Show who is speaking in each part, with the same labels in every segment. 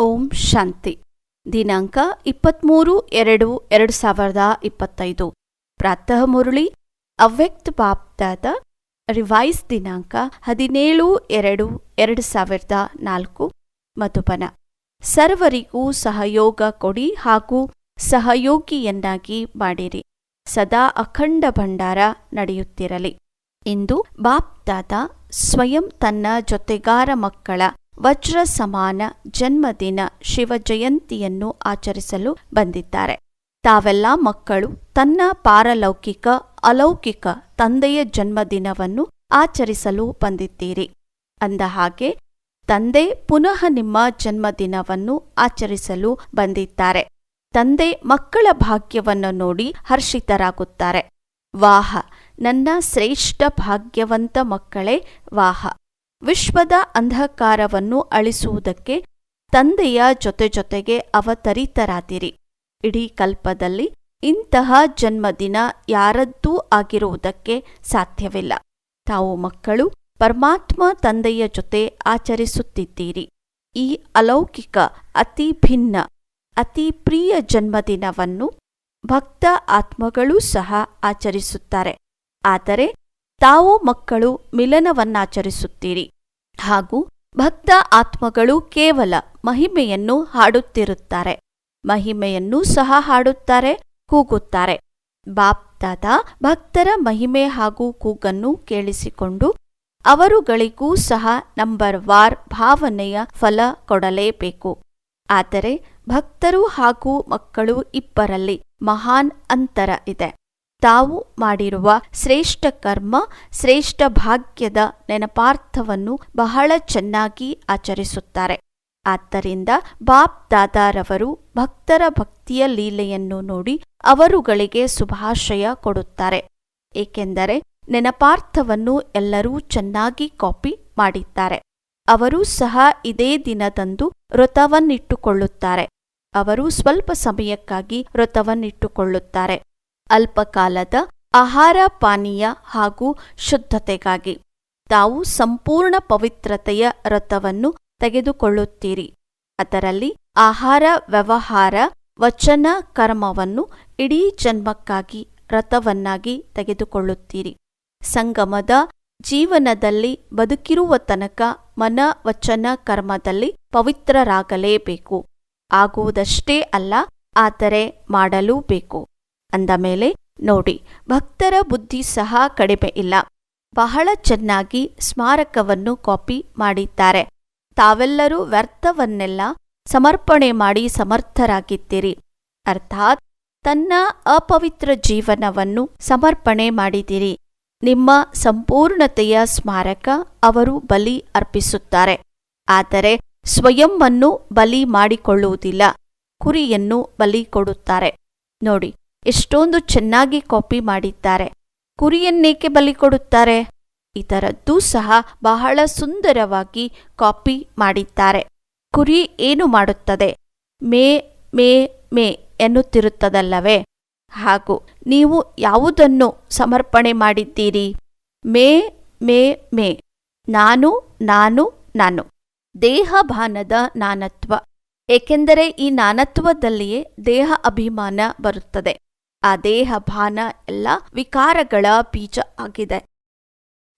Speaker 1: ಓಂ ಶಾಂತಿ. ದಿನಾಂಕ ಇಪ್ಪತ್ತ್ಮೂರು ಎರಡು ಎರಡು ಸಾವಿರದ ಇಪ್ಪತ್ತೈದು. ಪ್ರಾತಃ ಮುರುಳಿ, ಅವ್ಯಕ್ತ ಬಾಪ್ದಾದ ರಿವೈಸ್ ದಿನಾಂಕ ಹದಿನೇಳು ಎರಡು ಎರಡು ಸಾವಿರದ ನಾಲ್ಕು ಮಧುಬನ. ಸರ್ವರಿಗೂ ಸಹಯೋಗ ಕೊಡಿ ಹಾಗೂ ಸಹಯೋಗಿಯನ್ನಾಗಿ ಮಾಡಿರಿ. ಸದಾ ಅಖಂಡ ಭಂಡಾರ ನಡೆಯುತ್ತಿರಲಿ. ಇಂದು ಬಾಪ್ದಾದ ಸ್ವಯಂ ತನ್ನ ಜೊತೆಗಾರ ಮಕ್ಕಳ ವಜ್ರ ಸಮಾನ ಜನ್ಮದಿನ ಶಿವ ಜಯಂತಿಯನ್ನು ಆಚರಿಸಲು ಬಂದಿದ್ದಾರೆ. ತಾವೆಲ್ಲ ಮಕ್ಕಳು, ತನ್ನ ಪಾರಲೌಕಿಕ, ಅಲೌಕಿಕ ತಂದೆಯ ಜನ್ಮದಿನವನ್ನು ಆಚರಿಸಲು ಬಂದಿದ್ದೀರಿ. ಅಂದ ಹಾಗೆ, ತಂದೆ ಪುನಃ ನಿಮ್ಮ ಜನ್ಮದಿನವನ್ನು ಆಚರಿಸಲು ಬಂದಿದ್ದಾರೆ. ತಂದೆ ಮಕ್ಕಳ ಭಾಗ್ಯವನ್ನು ನೋಡಿ ಹರ್ಷಿತರಾಗುತ್ತಾರೆ. ವಾಹ, ನನ್ನ ಶ್ರೇಷ್ಠ ಭಾಗ್ಯವಂತ ಮಕ್ಕಳೇ, ವಾಹ. ವಿಶ್ವದ ಅಂಧಕಾರವನ್ನು ಅಳಿಸುವುದಕ್ಕೆ ತಂದೆಯ ಜೊತೆ ಜೊತೆಗೆ ಅವತರಿತರಾದಿರಿ. ಇಡೀ ಕಲ್ಪದಲ್ಲಿ ಇಂತಹ ಜನ್ಮದಿನ ಯಾರದ್ದೂ ಆಗಿರುವುದಕ್ಕೆ ಸಾಧ್ಯವಿಲ್ಲ. ತಾವು ಮಕ್ಕಳು, ಪರಮಾತ್ಮ ತಂದೆಯ ಜೊತೆ ಆಚರಿಸುತ್ತಿದ್ದೀರಿ. ಈ ಅಲೌಕಿಕ, ಅತಿ ಭಿನ್ನ, ಅತಿ ಪ್ರಿಯ ಜನ್ಮದಿನವನ್ನು ಭಕ್ತ ಆತ್ಮಗಳೂ ಸಹ ಆಚರಿಸುತ್ತಾರೆ. ಆದರೆ ತಾವು ಮಕ್ಕಳು ಮಿಲನವನ್ನಾಚರಿಸುತ್ತೀರಿ. ಹಾಗೂ ಭಕ್ತ ಆತ್ಮಗಳು ಕೇವಲ ಮಹಿಮೆಯನ್ನು ಹಾಡುತ್ತಿರುತ್ತಾರೆ. ಮಹಿಮೆಯನ್ನು ಸಹ ಹಾಡುತ್ತಾರೆ, ಕೂಗುತ್ತಾರೆ. ಬಾಪ್ತಾದ ಭಕ್ತರ ಮಹಿಮೆ ಹಾಗೂ ಕೂಗನ್ನು ಕೇಳಿಸಿಕೊಂಡು ಅವರುಗಳಿಗೂ ಸಹ ನಂಬರ್ ವಾರ್ ಭಾವನೆಯ ಫಲ ಕೊಡಲೇಬೇಕು. ಆದರೆ ಭಕ್ತರು ಹಾಗೂ ಮಕ್ಕಳು ಇಬ್ಬರಲ್ಲಿ ಮಹಾನ್ ಅಂತರ ಇದೆ. ತಾವು ಮಾಡಿರುವ ಶ್ರೇಷ್ಠ ಕರ್ಮ, ಶ್ರೇಷ್ಠ ಭಾಗ್ಯದ ನೆನಪಾರ್ಥವನ್ನು ಬಹಳ ಚೆನ್ನಾಗಿ ಆಚರಿಸುತ್ತಾರೆ. ಆದ್ದರಿಂದ ಬಾಪ್ ದಾದಾರವರು ಭಕ್ತರ ಭಕ್ತಿಯ ಲೀಲೆಯನ್ನು ನೋಡಿ ಅವರುಗಳಿಗೆ ಶುಭಾಶಯ ಕೊಡುತ್ತಾರೆ. ಏಕೆಂದರೆ ನೆನಪಾರ್ಥವನ್ನು ಎಲ್ಲರೂ ಚೆನ್ನಾಗಿ ಕಾಪಿ ಮಾಡಿದ್ದಾರೆ. ಅವರೂ ಸಹ ಇದೇ ದಿನದಂದು ವ್ರತವನ್ನಿಟ್ಟುಕೊಳ್ಳುತ್ತಾರೆ. ಅವರು ಸ್ವಲ್ಪ ಸಮಯಕ್ಕಾಗಿ ವ್ರತವನ್ನಿಟ್ಟುಕೊಳ್ಳುತ್ತಾರೆ. ಅಲ್ಪಕಾಲದ ಆಹಾರ ಪಾನೀಯ ಹಾಗೂ ಶುದ್ಧತೆಗಾಗಿ ತಾವು ಸಂಪೂರ್ಣ ಪವಿತ್ರತೆಯ ರಥವನ್ನು ತೆಗೆದುಕೊಳ್ಳುತ್ತೀರಿ. ಅದರಲ್ಲಿ ಆಹಾರ ವ್ಯವಹಾರ, ವಚನ ಕರ್ಮವನ್ನು ಇಡೀ ಜನ್ಮಕ್ಕಾಗಿ ರಥವನ್ನಾಗಿ ತೆಗೆದುಕೊಳ್ಳುತ್ತೀರಿ. ಸಂಗಮದ ಜೀವನದಲ್ಲಿ ಬದುಕಿರುವ ತನಕ ಮನ ವಚನ ಕರ್ಮದಲ್ಲಿ ಪವಿತ್ರರಾಗಲೇಬೇಕು. ಆಗುವುದಷ್ಟೇ ಅಲ್ಲ, ಆದರೆ ಮಾಡಲೂ ಬೇಕು. ಅಂದ ಮೇಲೆ, ನೋಡಿ, ಭಕ್ತರ ಬುದ್ಧಿ ಸಹ ಕಡಿಮೆ ಇಲ್ಲ. ಬಹಳ ಚೆನ್ನಾಗಿ ಸ್ಮಾರಕವನ್ನು ಕಾಪಿ ಮಾಡಿದ್ದಾರೆ. ತಾವೆಲ್ಲರೂ ವ್ಯರ್ಥವನ್ನೆಲ್ಲ ಸಮರ್ಪಣೆ ಮಾಡಿ ಸಮರ್ಥರಾಗಿದ್ದೀರಿ. ಅರ್ಥಾತ್, ತನ್ನ ಅಪವಿತ್ರ ಜೀವನವನ್ನು ಸಮರ್ಪಣೆ ಮಾಡಿದಿರಿ ನಿಮ್ಮ ಸಂಪೂರ್ಣತೆಯ ಸ್ಮಾರಕ ಅವರು ಬಲಿ ಅರ್ಪಿಸುತ್ತಾರೆ. ಆದರೆ, ಸ್ವಯಂವನ್ನು ಬಲಿ ಮಾಡಿಕೊಳ್ಳುವುದಿಲ್ಲ. ಕುರಿಯನ್ನು ಬಲಿ ಕೊಡುತ್ತಾರೆ. ನೋಡಿ ಎಷ್ಟೊಂದು ಚೆನ್ನಾಗಿ ಕಾಪಿ ಮಾಡಿದ್ದಾರೆ. ಕುರಿಯನ್ನೇಕೆ ಬಲಿ ಕೊಡುತ್ತಾರೆ? ಇದರದ್ದು ಸಹ ಬಹಳ ಸುಂದರವಾಗಿ ಕಾಪಿ ಮಾಡಿದ್ದಾರೆ. ಕುರಿ ಏನು ಮಾಡುತ್ತದೆ? ಮೇ ಮೇ ಮೇ ಎನ್ನುತ್ತಿರುತ್ತದಲ್ಲವೇ? ಹಾಗೂ ನೀವು ಯಾವುದನ್ನು ಸಮರ್ಪಣೆ ಮಾಡಿದ್ದೀರಿ? ಮೇ ಮೇ ಮೇ. ನಾನು ನಾನು ನಾನು. ದೇಹಭಾನದ ನಾನತ್ವ. ಏಕೆಂದರೆ ಈ ನಾನತ್ವದಲ್ಲಿಯೇ ದೇಹ ಅಭಿಮಾನ ಬರುತ್ತದೆ. ಆ ದೇಹ, ಭಾನ ಎಲ್ಲ ವಿಕಾರಗಳ ಬೀಜ ಆಗಿದೆ.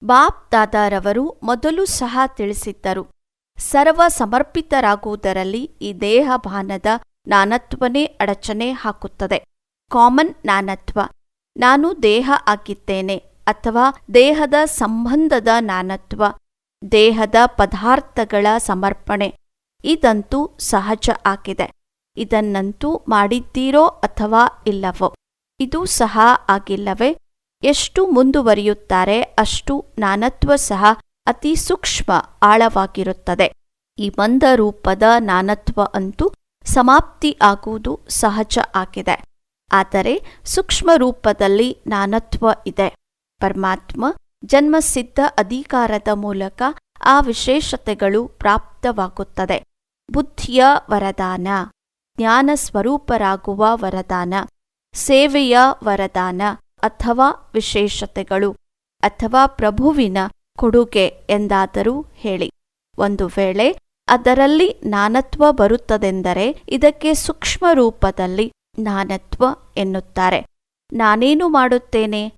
Speaker 1: ಬಾಪ್ ದಾದಾರವರು ಮೊದಲು ಸಹ ತಿಳಿಸಿದ್ದರು. ಸರ್ವ ಸಮರ್ಪಿತರಾಗುವುದರಲ್ಲಿ ಈ ದೇಹ, ಭಾನದ ನಾನತ್ವನೇ ಅಡಚಣೆ ಹಾಕುತ್ತದೆ. ಕಾಮನ್ ನಾನತ್ವ ನಾನು ದೇಹ ಆಗಿದ್ದೇನೆ ಅಥವಾ ದೇಹದ ಸಂಬಂಧದ ನಾನತ್ವ ದೇಹದ ಪದಾರ್ಥಗಳ ಸಮರ್ಪಣೆ. ಇದಂತೂ ಸಹಜ ಆಗಿದೆ. ಇದನ್ನಂತೂ ಮಾಡಿದ್ದೀರೋ ಅಥವಾ ಇಲ್ಲವೋ? ಇದು ಸಹ ಆಗಿಲ್ಲವೇ? ಎಷ್ಟು ಮುಂದುವರಿಯುತ್ತಾರೆ ಅಷ್ಟು ನಾನತ್ವ ಸಹ ಅತಿ ಸೂಕ್ಷ್ಮ ಆಳವಾಗಿರುತ್ತದೆ. ಈ ಮಂದ ರೂಪದ ನಾನತ್ವ ಅಂತೂ ಸಮಾಪ್ತಿ ಆಗುವುದು ಸಹಜ ಆಗಿದೆ. ಆದರೆ ಸೂಕ್ಷ್ಮ ರೂಪದಲ್ಲಿ ನಾನತ್ವ ಇದೆ. ಪರಮಾತ್ಮ ಜನ್ಮಸಿದ್ಧ ಅಧಿಕಾರದ ಮೂಲಕ ಆ ವಿಶೇಷತೆಗಳು ಪ್ರಾಪ್ತವಾಗುತ್ತದೆ. ಬುದ್ಧಿಯ ವರದಾನ, ಜ್ಞಾನ ಸ್ವರೂಪರಾಗುವ ವರದಾನ ಸೇವೆಯ ವರದಾನ ಅಥವಾ ವಿಶೇಷತೆಗಳು ಅಥವಾ ಪ್ರಭುವಿನ ಕೊಡುಗೆ ಎಂದಾದರೂ ಹೇಳಿ. ಒಂದು ವೇಳೆ ಅದರಲ್ಲಿ ನಾನತ್ವ ಬರುತ್ತದೆಂದರೆ ಇದಕ್ಕೆ ಸೂಕ್ಷ್ಮ ರೂಪದಲ್ಲಿ ನಾನತ್ವ ಎನ್ನುತ್ತಾರೆ. ನಾನೇನು ಮಾಡುತ್ತೇನೆ?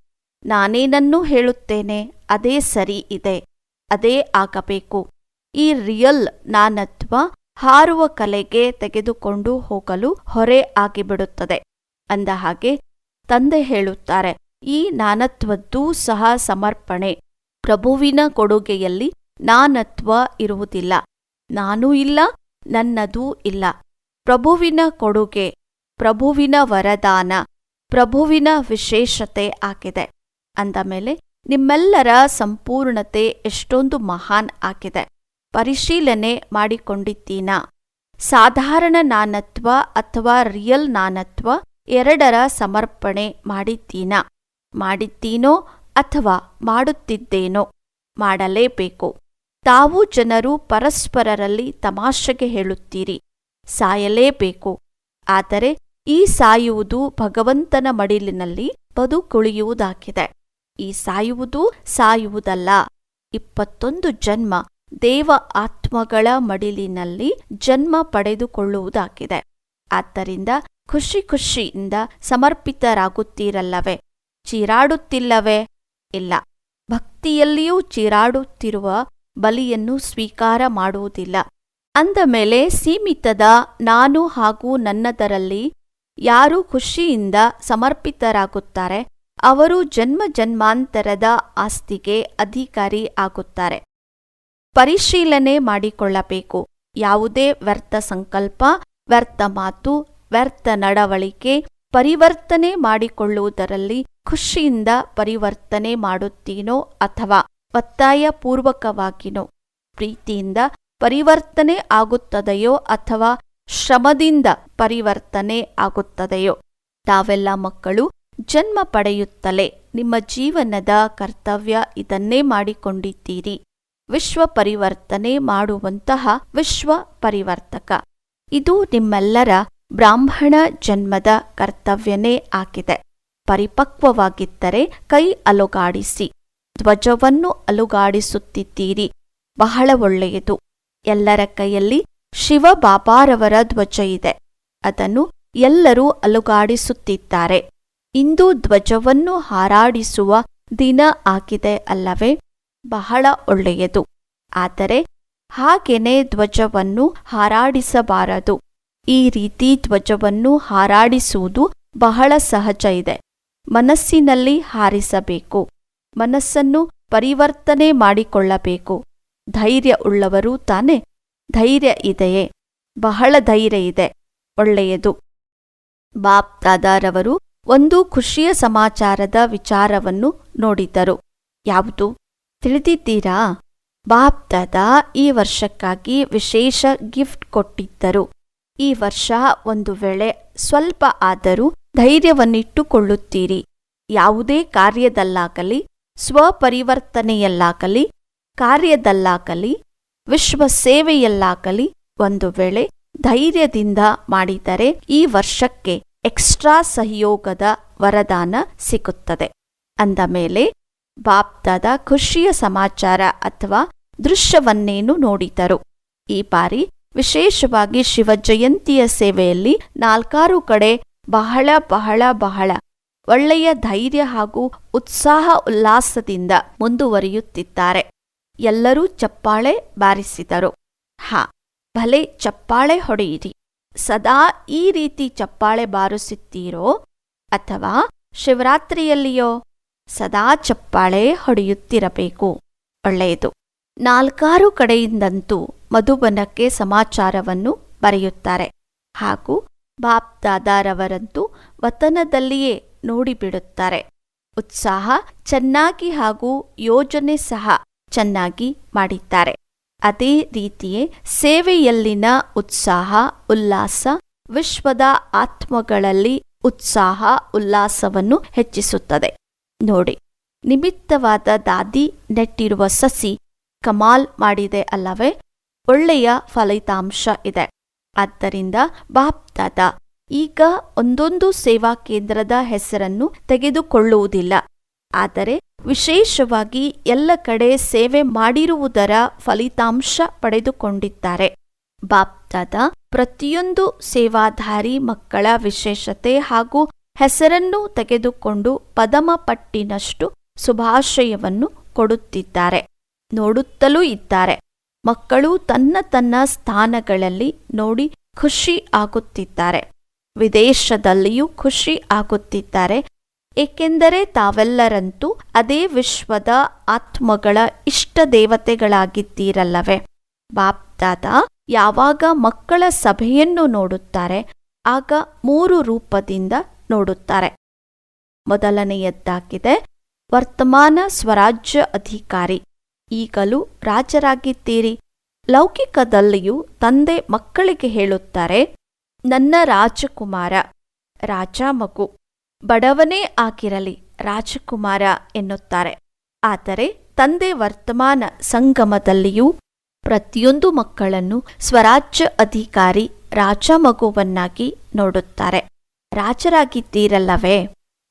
Speaker 1: ನಾನೇನನ್ನು ಹೇಳುತ್ತೇನೆ? ಅದೇ ಸರಿ ಇದೆ. ಅದೇ ಆಗಬೇಕು. ಈ ರಿಯಲ್ ನಾನತ್ವ ಹಾರುವ ಕಲೆಗೆ ತೆಗೆದುಕೊಂಡು ಹೋಗಲು ಹೊರೆ ಆಗಿಬಿಡುತ್ತದೆ. ಅಂದ ಹಾಗೆ ತಂದೆ ಹೇಳುತ್ತಾರೆ, ಈ ನಾನತ್ವದ್ದೂ ಸಹ ಸಮರ್ಪಣೆ. ಪ್ರಭುವಿನ ಕೊಡುಗೆಯಲ್ಲಿ ನಾನತ್ವ ಇರುವುದಿಲ್ಲ. ನಾನೂ ಇಲ್ಲ, ನನ್ನದೂ ಇಲ್ಲ. ಪ್ರಭುವಿನ ಕೊಡುಗೆ, ಪ್ರಭುವಿನ ವರದಾನ, ಪ್ರಭುವಿನ ವಿಶೇಷತೆ ಆಗಿದೆ. ಅಂದ ಮೇಲೆ, ನಿಮ್ಮೆಲ್ಲರ ಸಂಪೂರ್ಣತೆ ಎಷ್ಟೊಂದು ಮಹಾನ್ ಆಗಿದೆ. ಪರಿಶೀಲನೆ ಮಾಡಿಕೊಂಡಿದ್ದೀನಾ? ಸಾಧಾರಣ ನಾನತ್ವ ಅಥವಾ ರಿಯಲ್ ನಾನತ್ವ ಎರಡರ ಸಮರ್ಪಣೆ ಮಾಡಿದ್ದೀನಾ? ಮಾಡಿದ್ದೀನೋ ಅಥವಾ ಮಾಡುತ್ತಿದ್ದೇನೋ? ಮಾಡಲೇಬೇಕು. ತಾವು ಜನರು ಪರಸ್ಪರರಲ್ಲಿ ತಮಾಷೆಗೆ ಹೇಳುತ್ತೀರಿ. ಸಾಯಲೇಬೇಕು. ಆದರೆ ಈ ಸಾಯುವುದು ಭಗವಂತನ ಮಡಿಲಿನಲ್ಲಿ ಬದುಕುಳಿಯುವುದಾಗಿದೆ ಈ ಸಾಯುವುದು ಸಾಯುವುದಲ್ಲ. ಇಪ್ಪತ್ತೊಂದು ಜನ್ಮ ದೇವ ಆತ್ಮಗಳ ಮಡಿಲಿನಲ್ಲಿ ಜನ್ಮ ಪಡೆದುಕೊಳ್ಳುವುದಾಗಿದೆ. ಆದ್ದರಿಂದ ಖುಷಿ ಖುಷಿಯಿಂದ ಸಮರ್ಪಿತರಾಗುತ್ತೀರಲ್ಲವೇ? ಚೀರಾಡುತ್ತಿಲ್ಲವೇ? ಇಲ್ಲ. ಭಕ್ತಿಯಲ್ಲಿಯೂ ಚೀರಾಡುತ್ತಿರುವ ಬಲಿಯನ್ನು ಸ್ವೀಕಾರ ಮಾಡುವುದಿಲ್ಲ. ಅಂದ ಮೇಲೆ ಸೀಮಿತದ ನಾನು ಹಾಗೂ ನನ್ನದರಲ್ಲಿ ಯಾರು ಖುಷಿಯಿಂದ ಸಮರ್ಪಿತರಾಗುತ್ತಾರೆ, ಅವರು ಜನ್ಮ ಜನ್ಮಾಂತರದ ಆಸ್ತಿಗೆ ಅಧಿಕಾರಿ ಆಗುತ್ತಾರೆ. ಪರಿಶೀಲನೆ ಮಾಡಿಕೊಳ್ಳಬೇಕು. ಯಾವುದೇ ವ್ಯರ್ಥ ಸಂಕಲ್ಪ ವ್ಯರ್ಥ ಮಾತು, ವ್ಯರ್ಥ ನಡವಳಿಕೆ, ಪರಿವರ್ತನೆ ಮಾಡಿಕೊಳ್ಳುವುದರಲ್ಲಿ ಖುಷಿಯಿಂದ ಪರಿವರ್ತನೆ ಮಾಡುತ್ತೀನೋ ಅಥವಾ ಒತ್ತಾಯ ಪೂರ್ವಕವಾಗಿನೋ? ಪ್ರೀತಿಯಿಂದ ಪರಿವರ್ತನೆ ಆಗುತ್ತದೆಯೋ ಅಥವಾ ಶ್ರಮದಿಂದ ಪರಿವರ್ತನೆ ಆಗುತ್ತದೆಯೋ? ತಾವೆಲ್ಲ ಮಕ್ಕಳು, ಜನ್ಮ ಪಡೆಯುತ್ತಲೇ ನಿಮ್ಮ ಜೀವನದ ಕರ್ತವ್ಯ ಇದನ್ನೇ ಮಾಡಿಕೊಂಡಿದ್ದೀರಿ. ವಿಶ್ವ ಪರಿವರ್ತನೆ ಮಾಡುವಂತಹ ವಿಶ್ವ ಪರಿವರ್ತಕ. ಇದು ನಿಮ್ಮೆಲ್ಲರ ಬ್ರಾಹ್ಮಣ ಜನ್ಮದ ಕರ್ತವ್ಯನೇ ಆಗಿದೆ. ಪರಿಪಕ್ವವಾಗಿದ್ದರೆ ಕೈ ಅಲುಗಾಡಿಸಿ, ಧ್ವಜವನ್ನು ಅಲುಗಾಡಿಸುತ್ತಿದ್ದೀರಿ. ಬಹಳ ಒಳ್ಳೆಯದು. ಎಲ್ಲರ ಕೈಯಲ್ಲಿ ಶಿವ ಬಾಬಾರವರ ಧ್ವಜ ಇದೆ. ಅದನ್ನು ಎಲ್ಲರೂ ಅಲುಗಾಡಿಸುತ್ತಿದ್ದಾರೆ. ಇಂದು ಧ್ವಜವನ್ನು ಹಾರಾಡಿಸುವ ದಿನ ಆಗಿದೆ ಅಲ್ಲವೇ? ಬಹಳ ಒಳ್ಳೆಯದು. ಆದರೆ ಹಾಗೆಯೇ ಧ್ವಜವನ್ನು ಹಾರಾಡಿಸಬಾರದು. ಈ ರೀತಿ ಧ್ವಜವನ್ನು ಹಾರಾಡಿಸುವುದು ಬಹಳ ಸಹಜ ಇದೆ. ಮನಸ್ಸಿನಲ್ಲಿ ಹಾರಿಸಬೇಕು. ಮನಸ್ಸನ್ನು ಪರಿವರ್ತನೆ ಮಾಡಿಕೊಳ್ಳಬೇಕು. ಧೈರ್ಯ ಉಳ್ಳವರು ತಾನೆ. ಧೈರ್ಯ ಇದೆಯೇ? ಬಹಳ ಧೈರ್ಯ ಇದೆ. ಒಳ್ಳೆಯದು. ಬಾಪ್ ದಾದಾರವರು ಒಂದು ಖುಷಿಯ ಸಮಾಚಾರದ ವಿಚಾರವನ್ನು ನೋಡಿದ್ದರು. ಯಾವುದು? ತಿಳಿದಿದ್ದೀರಾ? ಬಾಪ್ ದಾದಾ ಈ ವರ್ಷಕ್ಕಾಗಿ ವಿಶೇಷ ಗಿಫ್ಟ್ ಕೊಟ್ಟಿದ್ದರು. ಈ ವರ್ಷ ಒಂದು ವೇಳೆ ಸ್ವಲ್ಪ ಆದರೂ ಧೈರ್ಯವನ್ನಿಟ್ಟುಕೊಳ್ಳುತ್ತೀರಿ. ಯಾವುದೇ ಕಾರ್ಯದಲ್ಲಾಗಲಿ, ಸ್ವಪರಿವರ್ತನೆಯಲ್ಲಾಗಲಿ, ಕಾರ್ಯದಲ್ಲಾಗಲಿ ವಿಶ್ವ ಸೇವೆಯಲ್ಲಾಗಲಿ ಒಂದು ವೇಳೆ ಧೈರ್ಯದಿಂದ ಮಾಡಿದರೆ ಈ ವರ್ಷಕ್ಕೆ ಎಕ್ಸ್ಟ್ರಾ ಸಹಯೋಗದ ವರದಾನ ಸಿಗುತ್ತದೆ. ಅಂದ ಮೇಲೆ ಬಾಪ್ದಾದ ಖುಷಿಯ ಸಮಾಚಾರ ಅಥವಾ ದೃಶ್ಯವನ್ನೇನು ನೋಡಿದರು? ಈ ಬಾರಿ ವಿಶೇಷವಾಗಿ ಶಿವ ಜಯಂತಿಯ ಸೇವೆಯಲ್ಲಿ ನಾಲ್ಕಾರು ಕಡೆ ಬಹಳ ಬಹಳ ಬಹಳ ಒಳ್ಳೆಯ ಧೈರ್ಯ ಹಾಗೂ ಉತ್ಸಾಹ ಉಲ್ಲಾಸದಿಂದ ಮುಂದುವರಿಯುತ್ತಿದ್ದಾರೆ. ಎಲ್ಲರೂ ಚಪ್ಪಾಳೆ ಬಾರಿಸಿದರು. ಹಾ, ಭಲೆ ಚಪ್ಪಾಳೆ ಹೊಡೆಯಿರಿ. ಸದಾ ಈ ರೀತಿ ಚಪ್ಪಾಳೆ ಬಾರಿಸುತ್ತೀರೋ ಅಥವಾ ಶಿವರಾತ್ರಿಯಲ್ಲಿಯೋ? ಸದಾ ಚಪ್ಪಾಳೆ ಹೊಡೆಯುತ್ತಿರಬೇಕು. ಒಳ್ಳೆಯದು. ನಾಲ್ಕಾರು ಕಡೆಯಿಂದಂತೂ ಮಧುಬನಕ್ಕೆ ಸಮಾಚಾರವನ್ನು ಬರೆಯುತ್ತಾರೆ. ಹಾಗೂ ಬಾಪ್ ದಾದಾರವರಂತೂ ವತನದಲ್ಲಿಯೇ ನೋಡಿಬಿಡುತ್ತಾರೆ. ಉತ್ಸಾಹ ಚೆನ್ನಾಗಿ ಹಾಗೂ ಯೋಜನೆ ಸಹ ಚೆನ್ನಾಗಿ ಮಾಡಿದ್ದಾರೆ. ಅದೇ ರೀತಿಯೇ ಸೇವೆಯಲ್ಲಿನ ಉತ್ಸಾಹ, ಉಲ್ಲಾಸ, ವಿಶ್ವದ ಆತ್ಮಗಳಲ್ಲಿ ಉತ್ಸಾಹ, ಉಲ್ಲಾಸವನ್ನು ಹೆಚ್ಚಿಸುತ್ತದೆ. ನೋಡಿ. ನಿಮಿತ್ತವಾದ ದಾದಿ ನೆಟ್ಟಿರುವ ಸಸಿ ಕಮಾಲ್ ಮಾಡಿದೆ ಅಲ್ಲವೇ? ಒಳ್ಳೆಯ ಫಲಿತಾಂಶ ಇದೆ. ಆದ್ದರಿಂದ ಬಾಪ್ ದಾದಾ, ಈಗ ಒಂದೊಂದು ಸೇವಾ ಕೇಂದ್ರದ ಹೆಸರನ್ನು ತೆಗೆದುಕೊಳ್ಳುವುದಿಲ್ಲ. ಆದರೆ ವಿಶೇಷವಾಗಿ ಎಲ್ಲ ಕಡೆ ಸೇವೆ ಮಾಡಿರುವುದರ ಫಲಿತಾಂಶ ಪಡೆದುಕೊಂಡಿದ್ದಾರೆ. ಬಾಪ್ದಾದ ಪ್ರತಿಯೊಂದು ಸೇವಾಧಾರಿ ಮಕ್ಕಳ ವಿಶೇಷತೆ ಹಾಗೂ ಹೆಸರನ್ನು ತೆಗೆದುಕೊಂಡು ಪದಮ ಪಟ್ಟಿನಷ್ಟು ಶುಭಾಶಯವನ್ನು ಕೊಡುತ್ತಿದ್ದಾರೆ. ನೋಡುತ್ತಲೂ ಇದ್ದಾರೆ. ಮಕ್ಕಳು ತನ್ನ ತನ್ನ ಸ್ಥಾನಗಳಲ್ಲಿ ನೋಡಿ ಖುಷಿ ಆಗುತ್ತಿದ್ದಾರೆ. ವಿದೇಶದಲ್ಲಿಯೂ ಖುಷಿ ಆಗುತ್ತಿದ್ದಾರೆ. ಏಕೆಂದರೆ ತಾವೆಲ್ಲರಂತೂ ಅದೇ ವಿಶ್ವದ ಆತ್ಮಗಳ ಇಷ್ಟ ದೇವತೆಗಳಾಗಿದ್ದೀರಲ್ಲವೇ? ಬಾಪ್ದಾದ ಯಾವಾಗ ಮಕ್ಕಳ ಸಭೆಯನ್ನು ನೋಡುತ್ತಾರೆ, ಆಗ ಮೂರು ರೂಪದಿಂದ ನೋಡುತ್ತಾರೆ. ಮೊದಲನೆಯದ್ದಾಗಿದೆ, ವರ್ತಮಾನ ಸ್ವರಾಜ್ಯ ಅಧಿಕಾರಿ. ಈಗಲೂ ರಾಜರಾಗಿದ್ದೀರಿ. ಲೌಕಿಕದಲ್ಲಿಯೂ ತಂದೆ ಮಕ್ಕಳಿಗೆ ಹೇಳುತ್ತಾರೆ, ನನ್ನ ರಾಜಕುಮಾರ, ರಾಜ ಮಗು. ಬಡವನೇ ಆಗಿರಲಿ, ರಾಜಕುಮಾರ ಎನ್ನುತ್ತಾರೆ. ಆದರೆ ತಂದೆ ವರ್ತಮಾನ ಸಂಗಮದಲ್ಲಿಯೂ ಪ್ರತಿಯೊಂದು ಮಕ್ಕಳನ್ನು ಸ್ವರಾಜ್ಯ ಅಧಿಕಾರಿ, ರಾಜ ಮಗುವನ್ನಾಗಿ ನೋಡುತ್ತಾರೆ. ರಾಜರಾಗಿದ್ದೀರಲ್ಲವೇ?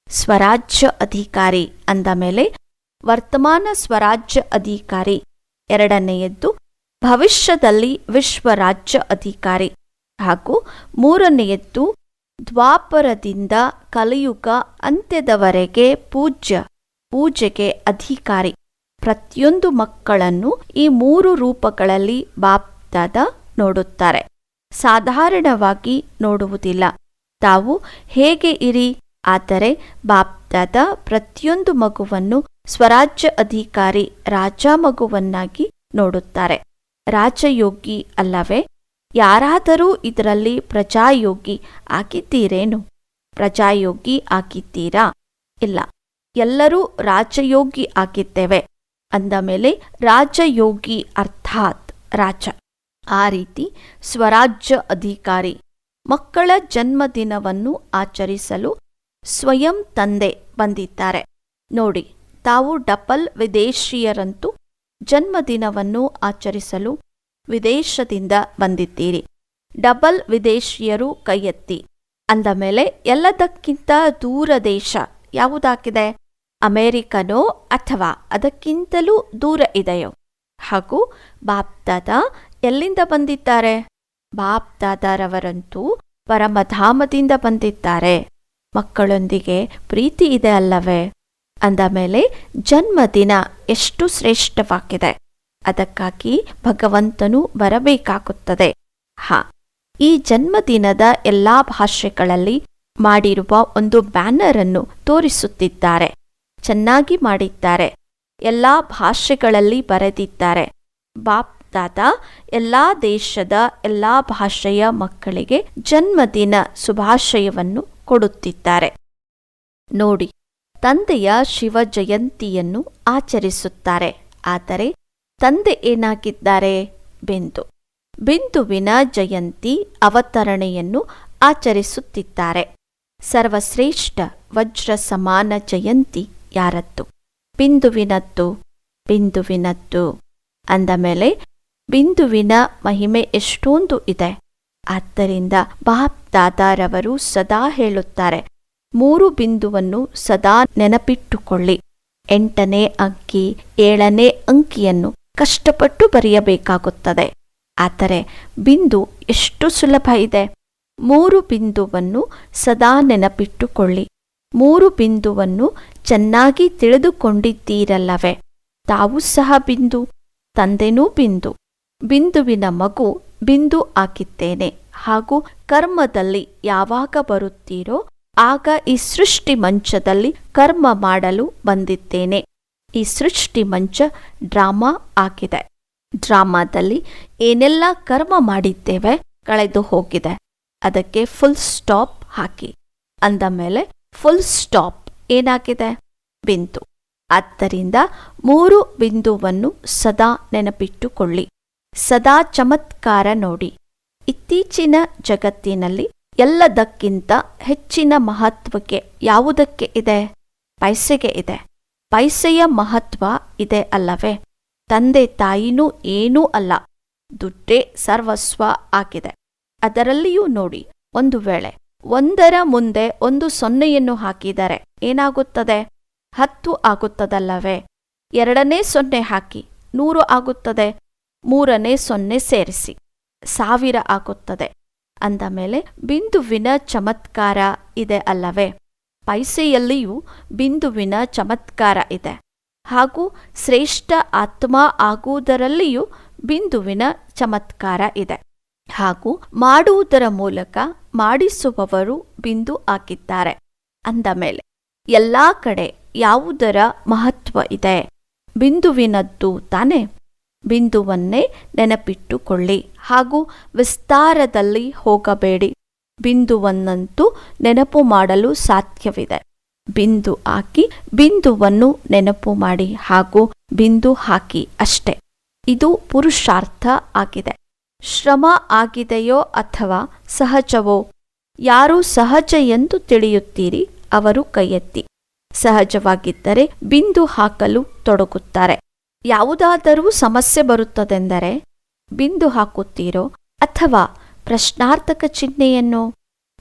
Speaker 1: ಸ್ವರಾಜ್ಯ ಅಧಿಕಾರಿ ಅಂದ ಮೇಲೆ ವರ್ತಮಾನ ಸ್ವರಾಜ್ಯ ಅಧಿಕಾರಿ ಎರಡನೆಯದ್ದು ಭವಿಷ್ಯದಲ್ಲಿ ವಿಶ್ವರಾಜ್ಯ ಅಧಿಕಾರಿ ಹಾಗೂ ಮೂರನೆಯದ್ದು ದ್ವಾಪರದಿಂದ ಕಲಿಯುಗ ಅಂತ್ಯದವರೆಗೆ ಪೂಜ್ಯ, ಪೂಜೆಗೆ ಅಧಿಕಾರಿ. ಪ್ರತಿಯೊಂದು ಮಕ್ಕಳನ್ನು ಈ ಮೂರು ರೂಪಗಳಲ್ಲಿ ಬಾಪ್ದಾದ ನೋಡುತ್ತಾರೆ. ಸಾಧಾರಣವಾಗಿ ನೋಡುವುದಿಲ್ಲ. ತಾವು ಹೇಗೆ ಇರಿ? ಆದರೆ ಬಾಪ್ದಾದ ಪ್ರತಿಯೊಂದು ಮಗುವನ್ನು ಸ್ವರಾಜ್ಯ ಅಧಿಕಾರಿ ರಾಜ ಮಗುವನ್ನಾಗಿ ನೋಡುತ್ತಾರೆ. ರಾಜಯೋಗಿ ಅಲ್ಲವೇ? ಯಾರಾದರೂ ಇದರಲ್ಲಿ ಪ್ರಜಾಯೋಗಿ ಆಗಿದ್ದೀರೇನು? ಪ್ರಜಾಯೋಗಿ ಆಗಿದ್ದೀರಾ? ಇಲ್ಲ. ಎಲ್ಲರೂ ರಾಜಯೋಗಿ ಆಗಿದ್ದೇವೆ. ಅಂದ ಮೇಲೆ ರಾಜಯೋಗಿ ಅರ್ಥಾತ್ ರಾಜ. ಆ ರೀತಿ ಸ್ವರಾಜ್ಯ ಅಧಿಕಾರಿ ಮಕ್ಕಳ ಜನ್ಮದಿನವನ್ನು ಆಚರಿಸಲು ಸ್ವಯಂ ತಂದೆ ಬಂದಿದ್ದಾರೆ. ನೋಡಿ, ತಾವು ಡಬಲ್ ವಿದೇಶಿಯರಂತೂ ಜನ್ಮದಿನವನ್ನು ಆಚರಿಸಲು ವಿದೇಶದಿಂದ ಬಂದಿದ್ದೀರಿ. ಡಬಲ್ ವಿದೇಶಿಯರು ಕೈಯೆತ್ತಿ. ಅಂದ ಮೇಲೆ, ಎಲ್ಲದಕ್ಕಿಂತ ದೂರ ದೇಶ ಯಾವುದಾಗಿದೆ? ಅಮೇರಿಕನೋ ಅಥವಾ ಅದಕ್ಕಿಂತಲೂ ದೂರ ಇದೆಯೋ? ಹಾಗೂ ಬಾಪ್ದಾದ ಎಲ್ಲಿಂದ ಬಂದಿದ್ದಾರೆ? ಬಾಪ್ದಾದರವರಂತೂ ಪರಮಧಾಮದಿಂದ ಬಂದಿದ್ದಾರೆ. ಮಕ್ಕಳೊಂದಿಗೆ ಪ್ರೀತಿ ಇದೆ ಅಲ್ಲವೇ? ಅಂದ ಮೇಲೆ ಜನ್ಮದಿನ ಎಷ್ಟು ಶ್ರೇಷ್ಠವಾಗಿದೆ. ಅದಕ್ಕಾಗಿ ಭಗವಂತನು ಬರಬೇಕಾಗುತ್ತದೆ. ಹ, ಈ ಜನ್ಮದಿನದ ಎಲ್ಲಾ ಭಾಷೆಗಳಲ್ಲಿ ಮಾಡಿರುವ ಒಂದು ಬ್ಯಾನರ್ ಅನ್ನು ತೋರಿಸುತ್ತಿದ್ದಾರೆ. ಚೆನ್ನಾಗಿ ಮಾಡಿದ್ದಾರೆ. ಎಲ್ಲಾ ಭಾಷೆಗಳಲ್ಲಿ ಬರೆದಿದ್ದಾರೆ. ಬಾಪ್ ದಾದ ಎಲ್ಲಾ ದೇಶದ ಎಲ್ಲಾ ಭಾಷೆಯ ಮಕ್ಕಳಿಗೆ ಜನ್ಮದಿನ ಶುಭಾಶಯವನ್ನು ಕೊಡುತ್ತಿದ್ದಾರೆ. ನೋಡಿ, ತಂದೆಯ ಶಿವ ಜಯಂತಿಯನ್ನು ಆಚರಿಸುತ್ತಾರೆ. ಆದರೆ ತಂದೆ ಏನಾಗಿದ್ದಾರೆ? ಬಿಂದು. ಬಿಂದುವಿನ ಜಯಂತಿ ಅವತರಣೆಯನ್ನು ಆಚರಿಸುತ್ತಿದ್ದಾರೆ. ಸರ್ವಶ್ರೇಷ್ಠ ವಜ್ರ ಸಮಾನ ಜಯಂತಿ ಯಾರದ್ದು? ಬಿಂದುವಿನದ್ದು. ಬಿಂದುವಿನದ್ದು. ಅಂದ ಮೇಲೆ ಬಿಂದುವಿನ ಮಹಿಮೆ ಎಷ್ಟೊಂದು ಇದೆ. ಆದ್ದರಿಂದ ಬಾಪ್ ದಾದಾರವರು ಸದಾ ಹೇಳುತ್ತಾರೆ, ಮೂರು ಬಿಂದುವನ್ನು ಸದಾ ನೆನಪಿಟ್ಟುಕೊಳ್ಳಿ. ಎಂಟನೇ ಅಂಕಿ ಏಳನೇ ಅಂಕಿಯನ್ನು ಕಷ್ಟಪಟ್ಟು ಬರೆಯಬೇಕಾಗುತ್ತದೆ. ಆದರೆ ಬಿಂದು ಎಷ್ಟು ಸುಲಭ ಇದೆ. ಮೂರು ಬಿಂದುವನ್ನು ಸದಾ ನೆನಪಿಟ್ಟುಕೊಳ್ಳಿ. ಮೂರು ಬಿಂದುವನ್ನು ಚೆನ್ನಾಗಿ ತಿಳಿದುಕೊಂಡಿದ್ದೀರಲ್ಲವೇ. ತಾವು ಸಹ ಬಿಂದು, ತಂದೆನೂ ಬಿಂದು. ಬಿಂದುವಿನ ಮಗು ಬಿಂದು ಹಾಕಿದ್ದೇನೆ. ಹಾಗೂ ಕರ್ಮದಲ್ಲಿ ಯಾವಾಗ ಬರುತ್ತೀರೋ ಆಗ ಈ ಸೃಷ್ಟಿ ಮಂಚದಲ್ಲಿ ಕರ್ಮ ಮಾಡಲು ಬಂದಿದ್ದೇನೆ. ಈ ಸೃಷ್ಟಿ ಮಂಚ ಡ್ರಾಮಾ ಆಗಿದೆ. ಡ್ರಾಮಾದಲ್ಲಿ ಏನೆಲ್ಲ ಕರ್ಮ ಮಾಡಿದ್ದೇವೆ ಕಳೆದು ಹೋಗಿದೆ. ಅದಕ್ಕೆ ಫುಲ್ ಸ್ಟಾಪ್ ಹಾಕಿ. ಅಂದ ಮೇಲೆ ಫುಲ್ ಸ್ಟಾಪ್ ಏನಾಗಿದೆ? ಬಿಂದು. ಆದ್ದರಿಂದ ಮೂರು ಬಿಂದುವನ್ನು ಸದಾ ನೆನಪಿಟ್ಟುಕೊಳ್ಳಿ. ಸದಾ ಚಮತ್ಕಾರ ನೋಡಿ. ಇತ್ತೀಚಿನ ಜಗತ್ತಿನಲ್ಲಿ ಎಲ್ಲದಕ್ಕಿಂತ ಹೆಚ್ಚಿನ ಮಹತ್ವಕ್ಕೆ ಯಾವುದಕ್ಕೆ ಇದೆ? ಪೈಸೆಗೆ ಇದೆ. ಪೈಸೆಯ ಮಹತ್ವ ಇದೆ ಅಲ್ಲವೇ? ತಂದೆ ತಾಯಿನೂ ಏನೂ ಅಲ್ಲ. ದುಡ್ಡೇ ಸರ್ವಸ್ವ ಆಗಿದೆ. ಅದರಲ್ಲಿಯೂ ನೋಡಿ, ಒಂದು ವೇಳೆ ಒಂದರ ಮುಂದೆ ಒಂದು ಸೊನ್ನೆಯನ್ನು ಹಾಕಿದರೆ ಏನಾಗುತ್ತದೆ? ಹತ್ತು ಆಗುತ್ತದಲ್ಲವೇ? ಎರಡನೇ ಸೊನ್ನೆ ಹಾಕಿ ನೂರು ಆಗುತ್ತದೆ. ಮೂರನೇ ಸೊನ್ನೆ ಸೇರಿಸಿ. ಸಾವಿರ ಆಗುತ್ತದೆ. ಅಂದ ಮೇಲೆ, ಬಿಂದುವಿನ ಚಮತ್ಕಾರ ಇದೆ ಅಲ್ಲವೇ? ಪೈಸೆಯಲ್ಲಿಯೂ ಬಿಂದುವಿನ ಚಮತ್ಕಾರ ಇದೆ. ಹಾಗೂ ಶ್ರೇಷ್ಠ ಆತ್ಮ ಆಗುವುದರಲ್ಲಿಯೂ ಬಿಂದುವಿನ ಚಮತ್ಕಾರ ಇದೆ. ಹಾಗೂ ಮಾಡುವುದರ ಮೂಲಕ ಮಾಡಿಸುವವರು ಬಿಂದು ಹಾಕಿದ್ದಾರೆ. ಅಂದ ಮೇಲೆ, ಎಲ್ಲಾ ಕಡೆ ಯಾವುದರ ಮಹತ್ವ ಇದೆ? ಬಿಂದುವಿನದ್ದು ತಾನೆ? ಬಿಂದುವನ್ನೇ ನೆನಪಿಟ್ಟುಕೊಳ್ಳಿ ಹಾಗೂ ವಿಸ್ತಾರದಲ್ಲಿ ಹೋಗಬೇಡಿ. ಬಿಂದುವನ್ನಂತೂ ನೆನಪು ಮಾಡಲು ಸಾಧ್ಯವಿದೆ. ಬಿಂದು ಹಾಕಿ, ಬಿಂದುವನ್ನು ನೆನಪು ಮಾಡಿ ಹಾಗೂ ಬಿಂದು ಹಾಕಿ ಅಷ್ಟೆ. ಇದು ಪುರುಷಾರ್ಥ ಆಗಿದೆ. ಶ್ರಮ ಆಗಿದೆಯೋ ಅಥವಾ ಸಹಜವೋ? ಯಾರು ಸಹಜ ಎಂದು ತಿಳಿಯುತ್ತೀರಿ, ಅವರು ಕೈಯೆತ್ತಿ. ಸಹಜವಾಗಿದ್ದರೆ ಬಿಂದು ಹಾಕಲು ತೊಡಗುತ್ತಾರೆ. ಯಾವುದಾದರೂ ಸಮಸ್ಯೆ ಬರುತ್ತದೆಂದರೆ ಬಿಂದು ಹಾಕುತ್ತೀರೋ ಅಥವಾ ಪ್ರಶ್ನಾರ್ಥಕ ಚಿಹ್ನೆಯನ್ನು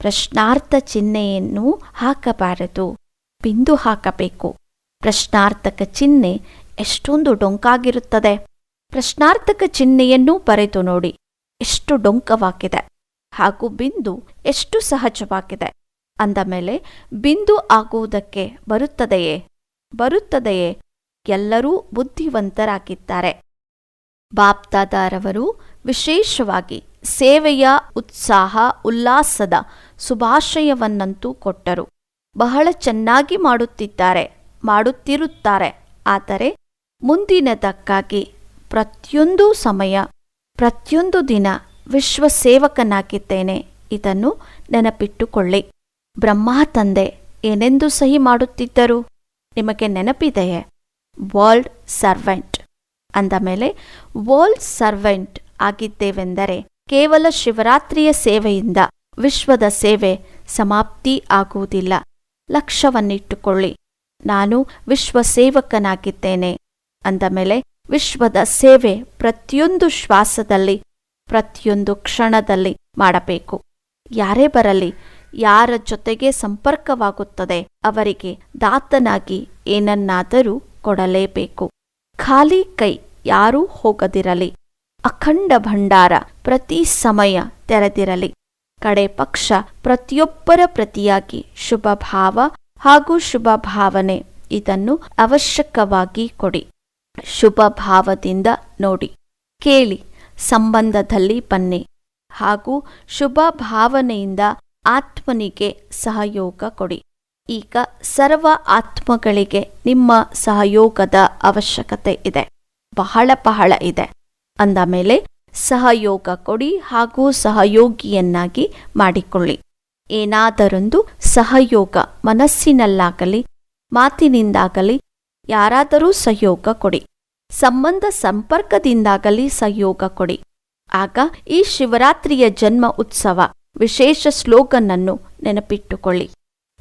Speaker 1: ಪ್ರಶ್ನಾರ್ಥ ಚಿಹ್ನೆಯನ್ನು ಹಾಕಬಾರದು. ಬಿಂದು ಹಾಕಬೇಕು. ಪ್ರಶ್ನಾರ್ಥಕ ಚಿಹ್ನೆ ಎಷ್ಟೊಂದು ಡೊಂಕಾಗಿರುತ್ತದೆ. ಪ್ರಶ್ನಾರ್ಥಕ ಚಿಹ್ನೆಯನ್ನು ಬರೆದು ನೋಡಿ. ಎಷ್ಟು ಡೊಂಕವಾಗಿದೆ. ಹಾಗೂ ಬಿಂದು ಎಷ್ಟು ಸಹಜವಾಗಿದೆ. ಅಂದ ಮೇಲೆ ಬಿಂದು ಆಗುವುದಕ್ಕೆ ಬರುತ್ತದೆಯೇ? ಬರುತ್ತದೆಯೇ? ಎಲ್ಲರೂ ಬುದ್ಧಿವಂತರಾಗಿದ್ದಾರೆ. ಬಾಪ್ತಾದಾರವರು ವಿಶೇಷವಾಗಿ ಸೇವೆಯ ಉತ್ಸಾಹ, ಉಲ್ಲಾಸದ ಶುಭಾಶಯವನ್ನಂತೂ ಕೊಟ್ಟರು. ಬಹಳ ಚೆನ್ನಾಗಿ ಮಾಡುತ್ತಿದ್ದಾರೆ, ಮಾಡುತ್ತಿರುತ್ತಾರೆ. ಆದರೆ ಮುಂದಿನದಕ್ಕಾಗಿ ಪ್ರತಿಯೊಂದು ಸಮಯ, ಪ್ರತಿಯೊಂದು ದಿನ ವಿಶ್ವ ಸೇವಕನಾಗಿದ್ದೇನೆ ಇದನ್ನು ನೆನಪಿಟ್ಟುಕೊಳ್ಳಿ. ಬ್ರಹ್ಮ ತಂದೆ ಏನೆಂದು ಸಹಿ ಮಾಡುತ್ತಿದ್ದರು? ನಿಮಗೆ ನೆನಪಿದೆಯೇ? ವರ್ಲ್ಡ್ ಸರ್ವೆಂಟ್ ಅಂದ ಮೇಲೆ ವರ್ಲ್ಡ್ ಸರ್ವೆಂಟ್ ಆಗಿದ್ದೇವೆಂದರೆ ಕೇವಲ ಶಿವರಾತ್ರಿಯ ಸೇವೆಯಿಂದ ವಿಶ್ವದ ಸೇವೆ ಸಮಾಪ್ತಿ ಆಗುವುದಿಲ್ಲ. ಲಕ್ಷ್ಯವನ್ನಿಟ್ಟುಕೊಳ್ಳಿ. ನಾನು ವಿಶ್ವ ಸೇವಕನಾಗಿದ್ದೇನೆ ಅಂದ ಮೇಲೆ, ವಿಶ್ವದ ಸೇವೆ ಪ್ರತಿಯೊಂದು ಶ್ವಾಸದಲ್ಲಿ, ಪ್ರತಿಯೊಂದು ಕ್ಷಣದಲ್ಲಿ ಮಾಡಬೇಕು. ಯಾರೇ ಬರಲಿ, ಯಾರ ಜೊತೆಗೆ ಸಂಪರ್ಕವಾಗುತ್ತದೆ ಅವರಿಗೆ ದಾತನಾಗಿ ಏನನ್ನಾದರೂ ಕೊಡಲೇಬೇಕು. ಖಾಲಿ ಕೈ ಯಾರೂ ಹೋಗದಿರಲಿ. ಅಖಂಡ ಭಂಡಾರ ಪ್ರತಿ ಸಮಯ ತೆರೆದಿರಲಿ. ಕಡೆ ಪಕ್ಷ ಪ್ರತಿಯೊಬ್ಬರ ಪ್ರತಿಯಾಗಿ ಶುಭ ಭಾವ ಹಾಗೂ ಶುಭ ಭಾವನೆ ಇದನ್ನು ಅವಶ್ಯಕವಾಗಿ ಕೊಡಿ. ಶುಭ ಭಾವದಿಂದ ನೋಡಿ. ಕೇಳಿ ಸಂಬಂಧದಲ್ಲಿ ಬನ್ನಿ. ಹಾಗೂ ಶುಭ ಭಾವನೆಯಿಂದ ಆತ್ಮನಿಗೆ ಸಹಯೋಗ ಕೊಡಿ. ಈಗ ಸರ್ವ ಆತ್ಮಗಳಿಗೆ ನಿಮ್ಮ ಸಹಯೋಗದ ಅವಶ್ಯಕತೆ ಇದೆ. ಬಹಳ ಬಹಳ ಇದೆ. ಅಂದ ಮೇಲೆ ಸಹಯೋಗ ಕೊಡಿ ಹಾಗೂ ಸಹಯೋಗಿಯನ್ನಾಗಿ ಮಾಡಿಕೊಳ್ಳಿ. ಏನಾದರೊಂದು ಸಹಯೋಗ ಮನಸ್ಸಿನಲ್ಲಾಗಲಿ, ಮಾತಿನಿಂದಾಗಲಿ, ಯಾರಾದರೂ ಸಹಯೋಗ ಕೊಡಿ. ಸಂಬಂಧ ಸಂಪರ್ಕದಿಂದಾಗಲಿ ಸಹಯೋಗ ಕೊಡಿ. ಆಗ ಈ ಶಿವರಾತ್ರಿಯ ಜನ್ಮ ಉತ್ಸವ ವಿಶೇಷ ಸ್ಲೋಗನ್ ಅನ್ನು ನೆನಪಿಟ್ಟುಕೊಳ್ಳಿ.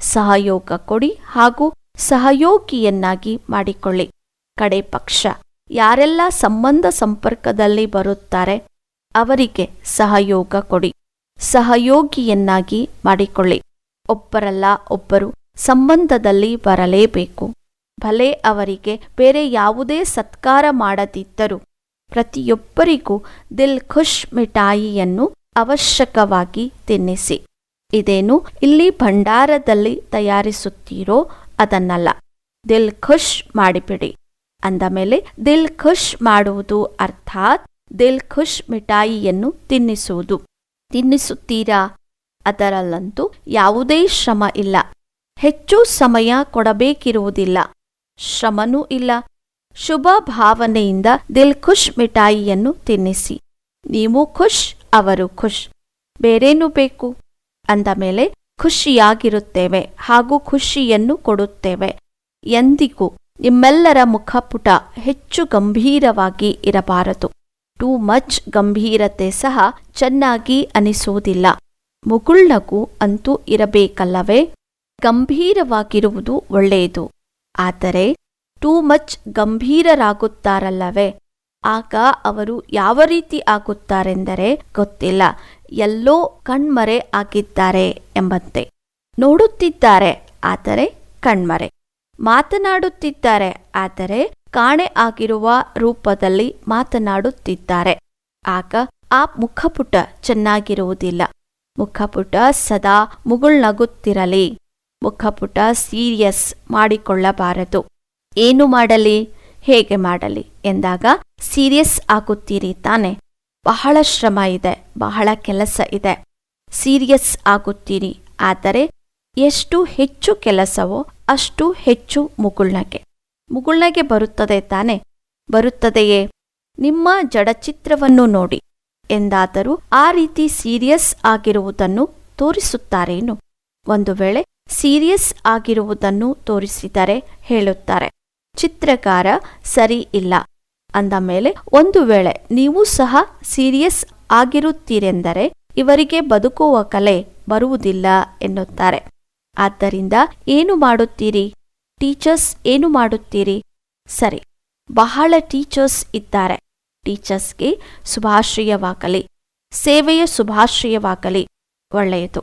Speaker 1: ಸಹಯೋಗ ಕೊಡಿ ಹಾಗೂ ಸಹಯೋಗಿಯನ್ನಾಗಿ ಮಾಡಿಕೊಳ್ಳಿ. ಕಡೆ ಪಕ್ಷ, ಯಾರೆಲ್ಲ ಸಂಬಂಧ ಸಂಪರ್ಕದಲ್ಲಿ ಬರುತ್ತಾರೆ, ಅವರಿಗೆ ಸಹಯೋಗ ಕೊಡಿ. ಸಹಯೋಗಿಯನ್ನಾಗಿ ಮಾಡಿಕೊಳ್ಳಿ. ಒಬ್ಬರಲ್ಲ ಒಬ್ಬರು ಸಂಬಂಧದಲ್ಲಿ ಬರಲೇಬೇಕು. ಭಲೆ ಅವರಿಗೆ ಬೇರೆ ಯಾವುದೇ ಸತ್ಕಾರ ಮಾಡದಿದ್ದರೂ ಪ್ರತಿಯೊಬ್ಬರಿಗೂ ದಿಲ್ ಖುಷ್ ಮಿಠಾಯಿಯನ್ನು ಅವಶ್ಯಕವಾಗಿ ತಿನ್ನಿಸಿ. ಇದೇನು ಇಲ್ಲಿ ಭಂಡಾರದಲ್ಲಿ ತಯಾರಿಸುತ್ತೀರೋ ಅದನ್ನಲ್ಲ. ದಿಲ್ ಖುಷ್ ಮಾಡಿಬಿಡಿ. ಅಂದ ಮೇಲೆ ದಿಲ್ ಖುಷ್ ಮಾಡುವುದು ಅರ್ಥಾತ್ ದಿಲ್ ಖುಷ್ ಮಿಠಾಯಿಯನ್ನು ತಿನ್ನಿಸುವುದು. ತಿನ್ನಿಸುತ್ತೀರಾ? ಅದರಲ್ಲಂತೂ ಯಾವುದೇ ಶ್ರಮ ಇಲ್ಲ. ಹೆಚ್ಚು ಸಮಯ ಕೊಡಬೇಕಿರುವುದಿಲ್ಲ. ಶ್ರಮನೂ ಇಲ್ಲ. ಶುಭ ಭಾವನೆಯಿಂದ ದಿಲ್ ಖುಷ್ ಮಿಠಾಯಿಯನ್ನು ತಿನ್ನಿಸಿ. ನೀವು ಖುಷ್, ಅವರು ಖುಷ್. ಬೇರೇನು ಬೇಕು? ಅಂದ ಮೇಲೆ ಖುಷಿಯಾಗಿರುತ್ತೇವೆ ಹಾಗೂ ಖುಷಿಯನ್ನು ಕೊಡುತ್ತೇವೆ. ಎಂದಿಗೂ ನಿಮ್ಮೆಲ್ಲರ ಮುಖಪುಟ ಹೆಚ್ಚು ಗಂಭೀರವಾಗಿ ಇರಬಾರದು. ಟೂ ಮಚ್ ಗಂಭೀರತೆ ಸಹ ಚೆನ್ನಾಗಿ ಅನಿಸುವುದಿಲ್ಲ. ಮುಗುಳ್ನಗು ಅಂತೂ ಇರಬೇಕಲ್ಲವೇ? ಗಂಭೀರವಾಗಿರುವುದು ಒಳ್ಳೆಯದು. ಆದರೆ ಟೂ ಮಚ್ ಗಂಭೀರರಾಗುತ್ತಾರಲ್ಲವೇ? ಆಗ ಅವರು ಯಾವ ರೀತಿ ಆಗುತ್ತಾರೆಂದರೆ ಗೊತ್ತಿಲ್ಲ. ಎಲ್ಲೋ ಕಣ್ಮರೆ ಆಗಿದ್ದಾರೆ ಎಂಬಂತೆ. ನೋಡುತ್ತಿದ್ದಾರೆ, ಆದರೆ ಕಣ್ಮರೆ. ಮಾತನಾಡುತ್ತಿದ್ದಾರೆ, ಆದರೆ ಕಾಣೆ ಆಗಿರುವ ರೂಪದಲ್ಲಿ ಮಾತನಾಡುತ್ತಿದ್ದಾರೆ. ಆಗ ಆ ಮುಖಪುಟ ಚೆನ್ನಾಗಿರುವುದಿಲ್ಲ. ಮುಖಪುಟ ಸದಾ ಮುಗುಳ್ನಗುತ್ತಿರಲಿ. ಮುಖಪುಟ ಸೀರಿಯಸ್ ಮಾಡಿಕೊಳ್ಳಬಾರದು. ಏನು ಮಾಡಲಿ? ಹೇಗೆ ಮಾಡಲಿ? ಎಂದಾಗ, ಸೀರಿಯಸ್ ಆಗುತ್ತೀರಿ ತಾನೆ. ಬಹಳ ಶ್ರಮ ಇದೆ, ಬಹಳ ಕೆಲಸ ಇದೆ. ಸೀರಿಯಸ್ ಆಗುತ್ತೀರಿ, ಆದರೆ ಎಷ್ಟು ಹೆಚ್ಚು ಕೆಲಸವೋ ಅಷ್ಟು ಹೆಚ್ಚು ಮುಗುಳ್ನಗೆ. ಮುಗುಳ್ನಗೆ ಬರುತ್ತದೆ ತಾನೆ? ಬರುತ್ತದೆಯೇ? ನಿಮ್ಮ ಜಡಚಿತ್ರವನ್ನು ನೋಡಿ. ಎಂದಾದರೂ ಆ ರೀತಿ ಸೀರಿಯಸ್ ಆಗಿರುವುದನ್ನು ತೋರಿಸುತ್ತಾರೇನು? ಒಂದು ವೇಳೆ ಸೀರಿಯಸ್ ಆಗಿರುವುದನ್ನು ತೋರಿಸಿದರೆ ಹೇಳುತ್ತಾರೆ, ಚಿತ್ರಕಾರ ಸರಿ ಇಲ್ಲ ಅಂದ ಮೇಲೆ, ಒಂದು ವೇಳೆ ನೀವು ಸಹ ಸೀರಿಯಸ್ ಆಗಿರುತ್ತೀರೆಂದರೆ ಇವರಿಗೆ ಬದುಕುವ ಕಲೆ ಬರುವುದಿಲ್ಲ ಎನ್ನುತ್ತಾರೆ. ಆದ್ದರಿಂದ ಏನು ಮಾಡುತ್ತೀರಿ? ಟೀಚರ್ಸ್ ಏನು ಮಾಡುತ್ತೀರಿ? ಸರಿ, ಬಹಳ ಟೀಚರ್ಸ್ ಇದ್ದಾರೆ. ಟೀಚರ್ಸ್ಗೆ ಶುಭಾಶ್ರಯವಾಗಲಿ ಸೇವೆಯ ಶುಭಾಶ್ರಯವಾಗಲಿ ಒಳ್ಳೆಯದು.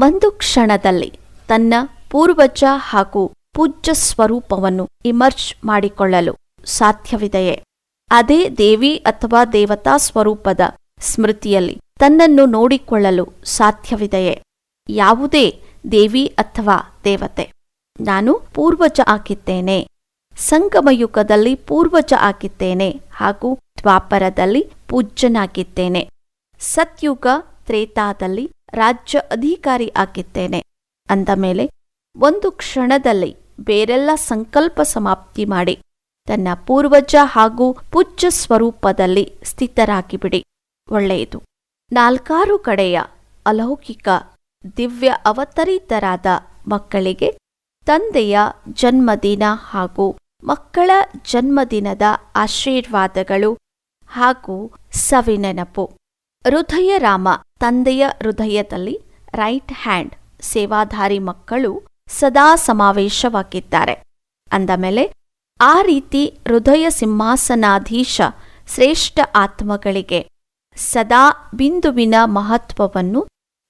Speaker 1: ಒಂದು ಕ್ಷಣದಲ್ಲಿ ತನ್ನ ಪೂರ್ವಜ ಹಾಗೂ ಪೂಜ್ಯ ಸ್ವರೂಪವನ್ನು ಇಮರ್ಜ್ ಮಾಡಿಕೊಳ್ಳಲು ಸಾಧ್ಯವಿದೆಯೇ? ಅದೇ ದೇವಿ ಅಥವಾ ದೇವತಾ ಸ್ವರೂಪದ ಸ್ಮೃತಿಯಲ್ಲಿ ತನ್ನನ್ನು ನೋಡಿಕೊಳ್ಳಲು ಸಾಧ್ಯವಿದೆಯೇ? ಯಾವುದೇ ದೇವಿ ಅಥವಾ ದೇವತೆ. ನಾನು ಪೂರ್ವಜ ಆಗಿದ್ದೇನೆ. ಸಂಗಮಯುಗದಲ್ಲಿ ಪೂರ್ವಜ ಆಗಿದ್ದೇನೆ ಹಾಗೂ ದ್ವಾಪರದಲ್ಲಿ ಪೂಜ್ಯನಾಗಿದ್ದೇನೆ. ಸತ್ಯುಗ ತ್ರೇತಾದಲ್ಲಿ ರಾಜ್ಯ ಅಧಿಕಾರಿ ಆಗಿದ್ದೇನೆ. ಅಂದ ಮೇಲೆ ಒಂದು ಕ್ಷಣದಲ್ಲಿ ಬೇರೆಲ್ಲ ಸಂಕಲ್ಪ ಸಮಾಪ್ತಿ ಮಾಡಿ ತನ್ನ ಪೂರ್ವಜ ಹಾಗೂ ಪುಜ್ಯ ಸ್ವರೂಪದಲ್ಲಿ ಸ್ಥಿತರಾಗಿಬಿಡಿ. ಒಳ್ಳೆಯದು. ನಾಲ್ಕಾರು ಕಡೆಯ ಅಲೌಕಿಕ ದಿವ್ಯ ಅವತರಿತರಾದ ಮಕ್ಕಳಿಗೆ ತಂದೆಯ ಜನ್ಮದಿನ ಹಾಗೂ ಮಕ್ಕಳ ಜನ್ಮದಿನದ ಆಶೀರ್ವಾದಗಳು ಹಾಗೂ ಸವಿನೆನಪು. ಹೃದಯರಾಮ ತಂದೆಯ ಹೃದಯದಲ್ಲಿ ರೈಟ್ ಹ್ಯಾಂಡ್ ಸೇವಾಧಾರಿ ಮಕ್ಕಳು ಸದಾ ಸಮಾವೇಶವಾಗಿದ್ದಾರೆ. ಅಂದಮೇಲೆ ಆ ರೀತಿ ಹೃದಯ ಸಿಂಹಾಸನಾಧೀಶ ಶ್ರೇಷ್ಠ ಆತ್ಮಗಳಿಗೆ ಸದಾ ಬಿಂದುವಿನ ಮಹತ್ವವನ್ನು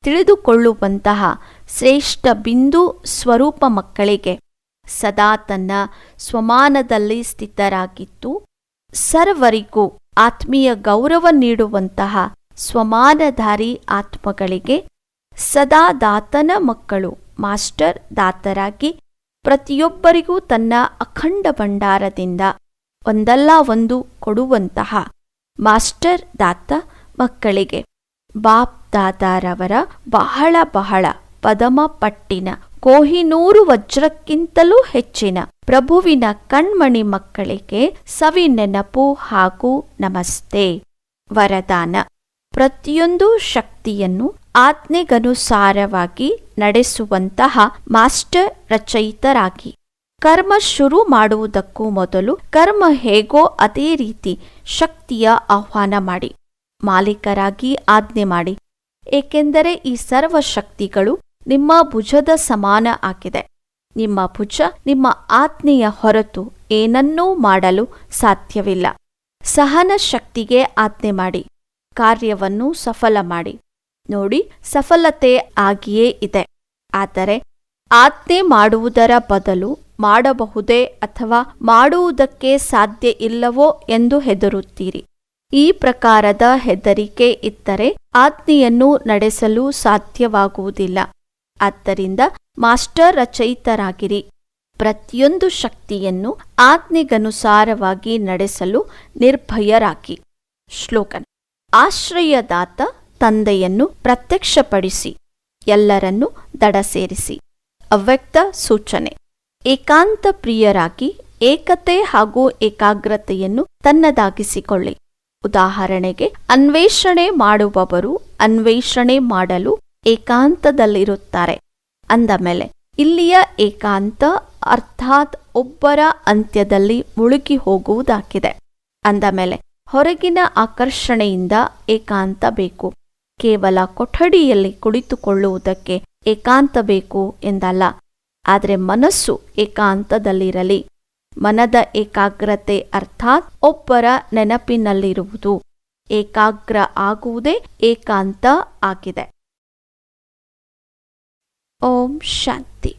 Speaker 1: ತಿಳಿದುಕೊಳ್ಳುವಂತಹ ಶ್ರೇಷ್ಠ ಬಿಂದು ಸ್ವರೂಪ ಮಕ್ಕಳಿಗೆ ಸದಾ ತನ್ನ ಸ್ವಮಾನದಲ್ಲಿ ಸ್ಥಿತರಾಗಿದ್ದು ಸರ್ವರಿಗೂ ಆತ್ಮೀಯ ಗೌರವ ನೀಡುವಂತಹ ಸ್ವಮಾನಧಾರಿ ಆತ್ಮಗಳಿಗೆ ಸದಾ ದಾತನ ಮಕ್ಕಳು ಮಾಸ್ಟರ್ ದಾತರಾಗಿ ಪ್ರತಿಯೊಬ್ಬರಿಗೂ ತನ್ನ ಅಖಂಡ ಭಂಡಾರದಿಂದ ಒಂದಲ್ಲ ಒಂದು ಕೊಡುವಂತಹ ಮಾಸ್ಟರ್ ದಾತ ಮಕ್ಕಳಿಗೆ. ಬಾಪ್ ದಾದಾರವರ ಬಹಳ ಬಹಳ ಪದಮ ಪಟ್ಟಿನ ಕೋಹಿನೂರು ವಜ್ರಕ್ಕಿಂತಲೂ ಹೆಚ್ಚಿನ ಪ್ರಭುವಿನ ಕಣ್ಮಣಿ ಮಕ್ಕಳಿಗೆ ಸವಿ ನೆನಪು ಹಾಗೂ ನಮಸ್ತೆ. ವರದಾನ. ಪ್ರತಿಯೊಂದು ಶಕ್ತಿಯನ್ನು ಆಜ್ಞೆಗನುಸಾರವಾಗಿ ನಡೆಸುವಂತಹ ಮಾಸ್ಟರ್ ರಚಯಿತರಾಗಿ. ಕರ್ಮ ಶುರು ಮಾಡುವುದಕ್ಕೂ ಮೊದಲು ಕರ್ಮ ಹೇಗೋ ಅದೇ ರೀತಿ ಶಕ್ತಿಯ ಆಹ್ವಾನ ಮಾಡಿ. ಮಾಲೀಕರಾಗಿ ಆಜ್ಞೆ ಮಾಡಿ. ಏಕೆಂದರೆ ಈ ಸರ್ವ ಶಕ್ತಿಗಳು ನಿಮ್ಮ ಭುಜದ ಸಮಾನ ಆಗಿದೆ. ನಿಮ್ಮ ಭುಜ ನಿಮ್ಮ ಆಜ್ಞೆಯ ಹೊರತು ಏನನ್ನೂ ಮಾಡಲು ಸಾಧ್ಯವಿಲ್ಲ. ಸಹನ ಶಕ್ತಿಗೆ ಆಜ್ಞೆ ಮಾಡಿ. ಕಾರ್ಯವನ್ನು ಸಫಲ ಮಾಡಿ. ನೋಡಿ, ಸಫಲತೆ ಆಗಿಯೇ ಇದೆ. ಆದರೆ ಆಜ್ಞೆ ಮಾಡುವುದರ ಬದಲು ಮಾಡಬಹುದೇ ಅಥವಾ ಮಾಡುವುದಕ್ಕೆ ಸಾಧ್ಯ ಇಲ್ಲವೋ ಎಂದು ಹೆದರುತ್ತೀರಿ. ಈ ಪ್ರಕಾರದ ಹೆದರಿಕೆ ಇದ್ದರೆ ಆಜ್ಞೆಯನ್ನು ನಡೆಸಲು ಸಾಧ್ಯವಾಗುವುದಿಲ್ಲ. ಆದ್ದರಿಂದ ಮಾಸ್ಟರ್ ರಚಯಿತರಾಗಿರಿ ಪ್ರತಿಯೊಂದು ಶಕ್ತಿಯನ್ನು ಆಜ್ಞೆಗನುಸಾರವಾಗಿ ನಡೆಸಲು ನಿರ್ಭಯರಾಗಿ. ಶ್ಲೋಕನ್. ಆಶ್ರಯದಾತ ತಂದೆಯನ್ನು ಪ್ರತ್ಯಕ್ಷಪಡಿಸಿ, ಎಲ್ಲರನ್ನೂ ದಡ ಸೇರಿಸಿ. ಅವ್ಯಕ್ತ ಸೂಚನೆ. ಏಕಾಂತ ಪ್ರಿಯರಾಗಿ ಏಕತೆ ಹಾಗೂ ಏಕಾಗ್ರತೆಯನ್ನು ತನ್ನದಾಗಿಸಿಕೊಳ್ಳಿ. ಉದಾಹರಣೆಗೆ, ಅನ್ವೇಷಣೆ ಮಾಡುವವರು ಅನ್ವೇಷಣೆ ಮಾಡಲು ಏಕಾಂತದಲ್ಲಿರುತ್ತಾರೆ. ಅಂದ ಮೇಲೆ, ಇಲ್ಲಿಯ ಏಕಾಂತ ಅರ್ಥಾತ್ ಒಬ್ಬರ ಅಂತ್ಯದಲ್ಲಿ ಮುಳುಗಿ ಹೋಗುವುದಾಗಿದೆ. ಅಂದ ಮೇಲೆ, ಹೊರಗಿನ ಆಕರ್ಷಣೆಯಿಂದ ಏಕಾಂತ ಬೇಕು. ಕೇವಲ ಕೊಠಡಿಯಲ್ಲಿ ಕುಳಿತುಕೊಳ್ಳುವುದಕ್ಕೆ ಏಕಾಂತ ಬೇಕು ಎಂದಲ್ಲ, ಆದರೆ ಮನಸ್ಸು ಏಕಾಂತದಲ್ಲಿರಲಿ. ಮನದ ಏಕಾಗ್ರತೆ ಅರ್ಥಾತ್ ಒಬ್ಬರ ನೆನಪಿನಲ್ಲಿರುವುದು. ಏಕಾಗ್ರ ಆಗುವುದೇ ಏಕಾಂತ ಆಗಿದೆ. ಓಂ ಶಾಂತಿ.